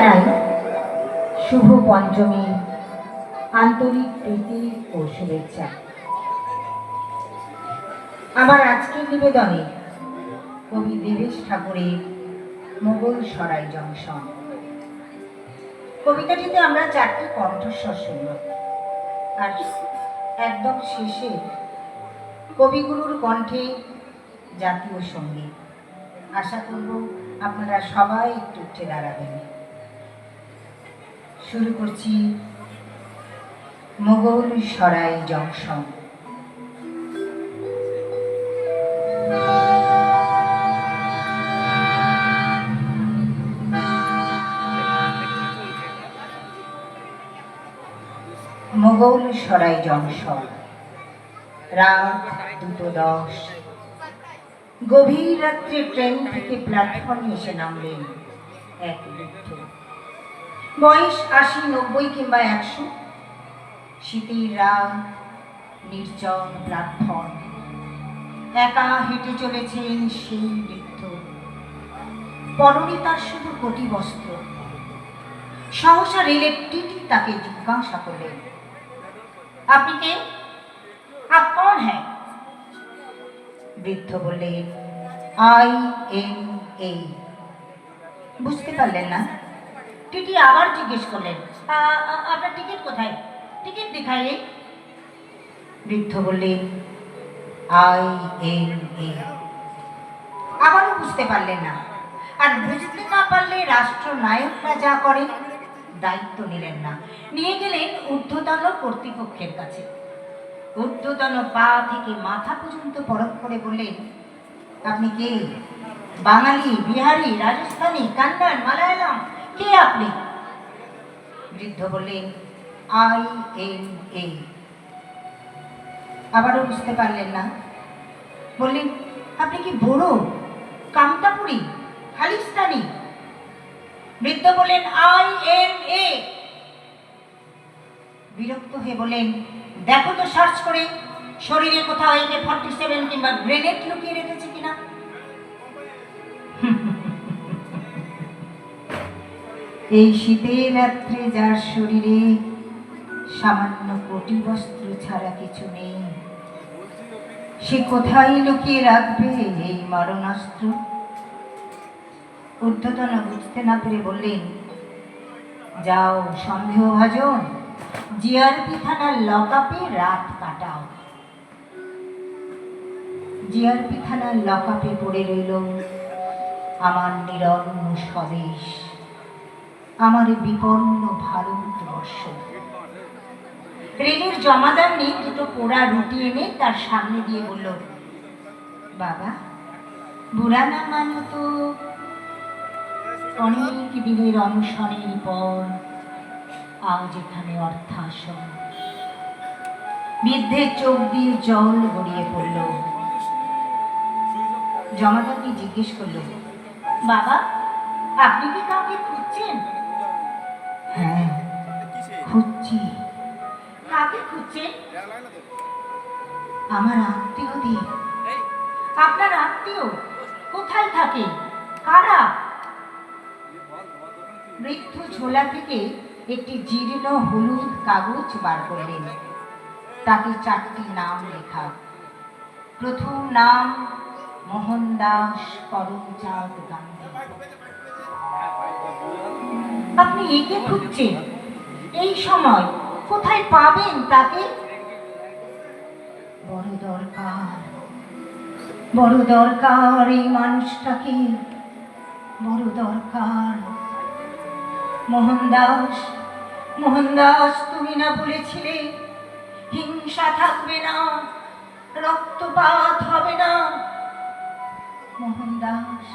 জানাই, শুভ পঞ্চমী, আন্তরিক প্রীতি ও শুভেচ্ছা। আমার আজকের নিবেদনে কবি দেবেশ ঠাকুরের মোগল সরাই জংশন। কবিতাটিতে আমরা চারটি কণ্ঠস্বর শুনব আর একদম শেষে কবিগুরুর কণ্ঠে জাতীয় সংগীত। আশা করব আপনারা সবাই একটু উঠে দাঁড়াবেন। শুরু করছি মোগল সরাই জংশন। মোগল সরাই জংশন। রাত দুটো দশ। গভীর রাত্রে ট্রেন থেকে প্ল্যাটফর্মে এসে নামলেন এক বৃদ্ধ। বয়স আশি, নব্বই কিংবা একশো। শীতের রাত, নির্জন প্ল্যাটফর্ম একা হেঁটে চলেছেন সেই বৃদ্ধ। পরনে তার শুধু কোটি বস্ত্র। সহসা রেলের টিটি তাকে জিজ্ঞাসা করলেন আপনি কে? আপ কौन হ্যাঁ বৃদ্ধ বললেন আই এম এ। বুঝতে পারলেন না? টিটি আবার জিজ্ঞেস করলেন, "আ- আ- আপনার টিকিট কোথায়? টিকিট দেখাইয়ে বৃদ্ধ বললেন, আই এম এ আবারও বুঝতে পারলেন না। আর বুঝতে না পারলে রাষ্ট্রনায়করা যা করেন, দায়িত্ব নিলেন না। নিয়ে গেলেন ঊর্ধ্বতন কর্তৃপক্ষের কাছে। ঊর্ধ্বতন পা থেকে মাথা পর্যন্ত পরখ করে বললেন, আপনি কে? বাঙালি, বিহারি, রাজস্থানী কান্নান মালায়ালাম কে আপনি? বৃদ্ধ বললেন, আই এম এ। আবারও বুঝতে পারলেন না। বললেন, আপনি কি বড়ো? কামতাপুরি? খালিস্তানি? বৃদ্ধ বললেন, আই এম এ। বিরক্ত হয়ে বলেন দেখো তো সার্চ করে, শরীরে কোথাও একে ফর্টি সেভেন কিংবা গ্রেনেড লুকিয়ে রেখেছে। এই শীতের রাত্রে যার শরীরে সামান্য কোটি বস্ত্র ছাড়া কিছু নেই, সে কোথায় লুকিয়ে রাখবে এই মারণাস্ত্র? ঊর্ধ্বতন বুঝতে না পেরে বললেন, যাও সন্দেহভাজন জিআরপি থানার লকআপে রাত কাটাও। জিআরপি থানার লকআপে পড়ে রইল আমার নিরন্ন স্বদেশ। আমার বিপন্ন ভারতবর্ষ। রেলের জমাদার নিয়ে দুটো পোড়া রুটি এনে তার সামনে দিয়ে বলল, বাবা, বুড়া না মানো তো? অনেক দিনের অনশনের পর আজ এখানে অর্থাসন। বৃদ্ধের চোখ দিয়ে জল গড়িয়ে পড়ল। জমাদারকে জিজ্ঞেস করল, বাবা, আপনি কি কাউকে খুঁজছেন? খুঁজছি। কাকে খুঁজছেন? আমার আত্মীয় আত্মীয়দের আপনার আত্মীয় কোথায় থাকে? কারা? বৃদ্ধ ঝোলা থেকে একটি জীর্ণ হলুদ কাগজ বার করলেন। তাতে চারটি নাম লেখা। প্রথম নাম মোহনদাস করমচাঁদ গান্ধী। আপনি একে খুঁজছেন? এই সময় কোথায় পাবেন তাকে? বড় দরকার বড় দরকার এই মানুষটাকে। বড় দরকার। মোহনদাস মোহনদাস তুমি না বলেছিলে হিংসা থাকবে না, রক্তপাত হবে না। মোহনদাস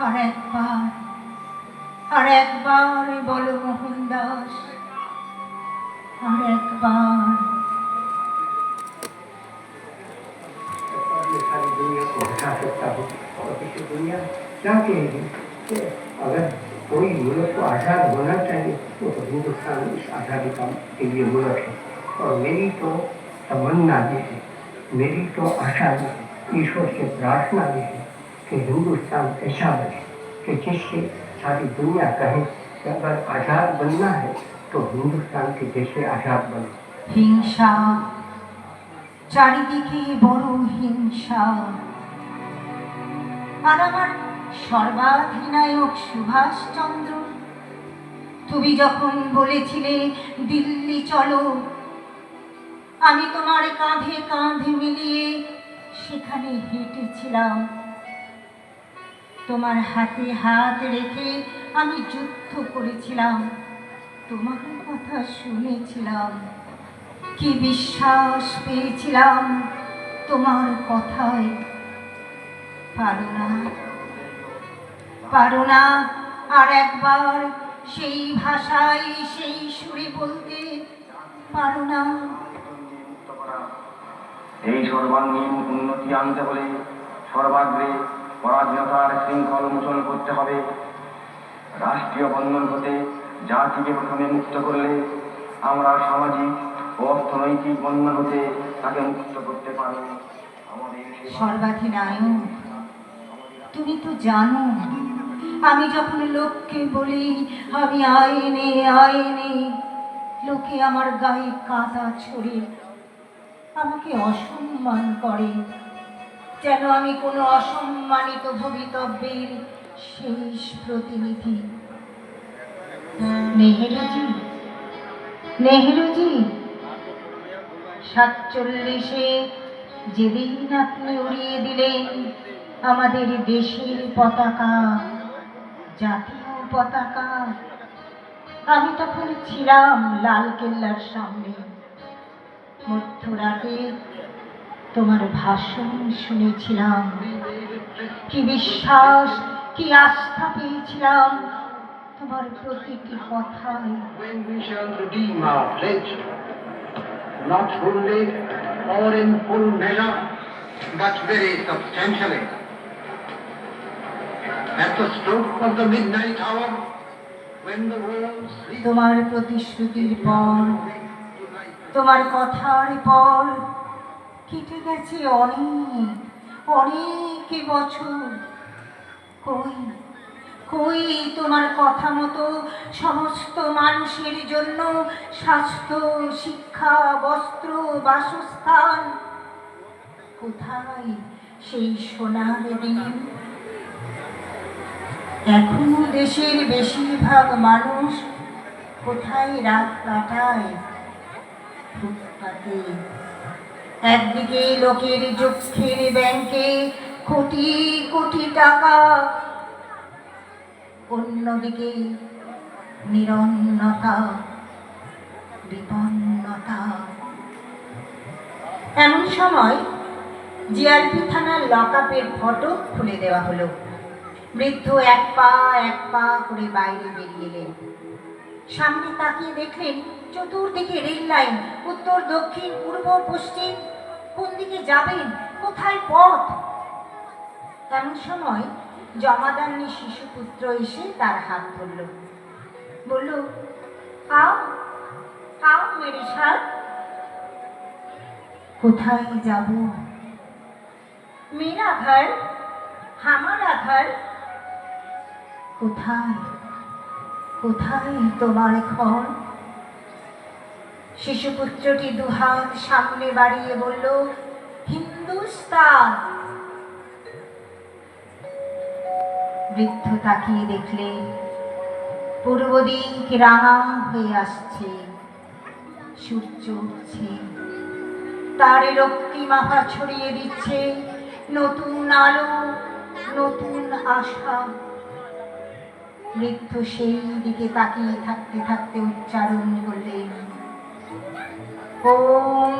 আর একবার আর একবার বলো মোহনদাস আর একবার ये सारी दुनिया को हटा सकता हूँ और इस दुनिया चाहती है कि अगर कोई मुल्क को आज़ाद होना चाहिए तो, तो हिंदुस्तान इस आज़ादी का के लिए मुल्क है और मेरी तो तमन्ना भी है मेरी तो आशा भी है ईश्वर से प्रार्थना भी है कि हिंदुस्तान ऐसा बने कि जिससे सारी दुनिया कहे कि अगर आज़ाद बनना है তো হিন্দুস্তানকে দেশে আঘাত বলে হিংসা, চারিদিকে বড় হিংসা। আর আমার সর্বাধিনায়ক সুভাষচন্দ্র, তুমি যখন বলেছিলে, দিল্লি চলো, আমি তোমার কাঁধে কাঁধে মিলিয়ে সেখানে হেঁটেছিলাম। তোমার হাতে হাত রেখে আমি যুদ্ধ করেছিলাম। তোমার কথা শুনেছিলাম, কি বিশ্বাস পেয়েছিলাম তোমার কথায় পারো না পারো না আর একবার সেই ভাষায় সেই সুরে বলতে, পারো না। এই সর্বাঙ্গীন উন্নতি আনতে হলে সর্বাগ্রে পরাধীনতার শৃঙ্খল মোচন করতে হবে রাষ্ট্রীয় বন্ধন হতে জাতিকে প্রথমে মুক্ত করলে আমরা সামাজিক ও অর্থনৈতিক বন্ধন হতে তাকে মুক্ত করতে সেবা- সর্বাধিনায়ক তুমি তো জানো আমি যখন লোককে বলি আমি আইনে আইনে লোকে আমার গায়ে কাদা ছড়ে আমাকে অসম্মান করে। যেন আমি কোনো অসম্মানিত ভবিতব্যের শেষ প্রতিনিধি। নেহেরুজি নেহেরুজি সাতচল্লিশে যেদিন আপনি উড়িয়ে দিলেন আমাদের দেশের পতাকা, জাতীয় পতাকা, আমি তখন ছিলাম লাল কেল্লার সামনে। মধ্যরাতে তোমার ভাষণ শুনেছিলাম, কি বিশ্বাস, কি আস্থা পেয়েছিলাম তোমার প্রতিটি কথায় when we shall redeem our pledge, not wholly or in full measure, but very substantially. At the stroke of the midnight hour, when the world sleeps তোমার প্রতিশ্রুতির পর তোমার কথার পর কেটে গেছে অনেক অনেক বছর কই কই তোমার কথা মতো সমস্ত মানুষের জন্য স্বাস্থ্য, শিক্ষা, বস্ত্র, বাসস্থান। কোথায় সেই সোনার দিন এখনও দেশের বেশিরভাগ মানুষ কোথায় রাত কাটায়? ফুটপাতে। একদিকে লোকের যক্ষের ব্যাংকে কোটি কোটি টাকা অন্যদিকে নিরন্নতা, বিপন্নতা। এমন সময় জিআরপি থানার লকআপের ফটো খুলে দেওয়া হলো। বৃদ্ধ এক পা এক পা করে বাইরে বেরিয়ে এলেন। সামনে তাকিয়ে দেখলেন চতুর্দিকে রেল লাইন, উত্তর, দক্ষিণ, পূর্ব, পশ্চিম, কোন দিকে যাবেন, কোথায় পথ? এমন সময় জমাদারনি শিশুপুত্র এসে তার হাত ধরল। বলল আও আও মেরে সাথ কোথায় যাব? মেরা ঘর হামারা ঘর কোথায় কোথায় তোমার ঘর শিশুপুত্রটি দুহাত সামনে বাড়িয়ে বলল, হিন্দুস্তান। বৃদ্ধ তাকিয়ে দেখলে? পূর্ব দিক রাঙা হয়ে আসছে, সূর্য উঠছে। তার রক্তিমাখা ছড়িয়ে দিচ্ছে, নতুন আলো, নতুন আশা। বৃদ্ধ সেই দিকে তাকিয়ে থাকতে থাকতে উচ্চারণ করলেন, ওম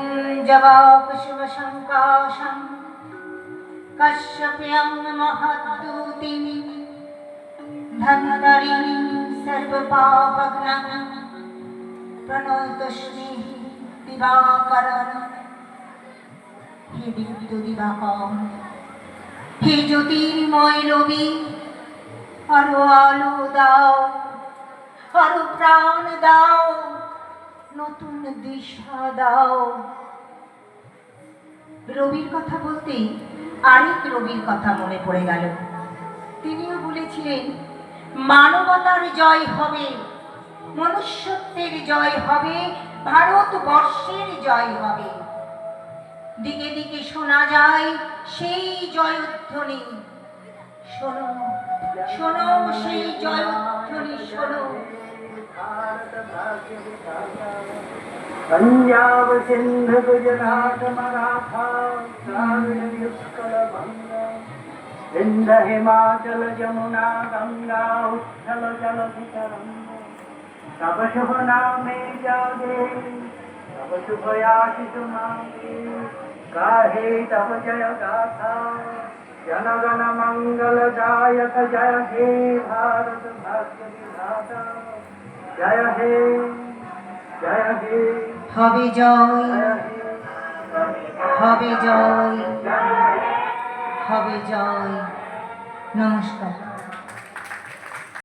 জবাব শুভ শঙ্কাশং কশ্যপ্যং মহদ্দূতিনি ধনধারিণী সর্বপাপগ্নং প্রণতস্মি দিবাকরণ হে বিদ্যু দিবাকর হে জ্যোতির্ময় রবি আরও আলো দাও, আরও প্রাণ দাও, নতুন দিশা দাও। রবির কথা বলতেই আরেক রবির কথা মনে পড়ে গেল। তিনিও বলেছিলেন মানবতার জয় হবে মনুষ্যত্বের জয় হবে ভারতবর্ষের জয় হবে দিকে দিকে শোনা যায় সেই জয়ধ্বনি শোনো শোনো সেই জয়ধ্বনি শোনো पंजाब सिंध गुजरात मराठा द्राविड सिंध हिमाचल जमुना गंगा उत्थल जल तब शुभ नामे जागे तब शुभ आशिष मांगे। काहे तब जय गाथा जनगण मंगल दायक जय हे भारत भाग्य विधाता। जय हे जय हे। हवि जय। हवि जय। হবে জয় নমস্কার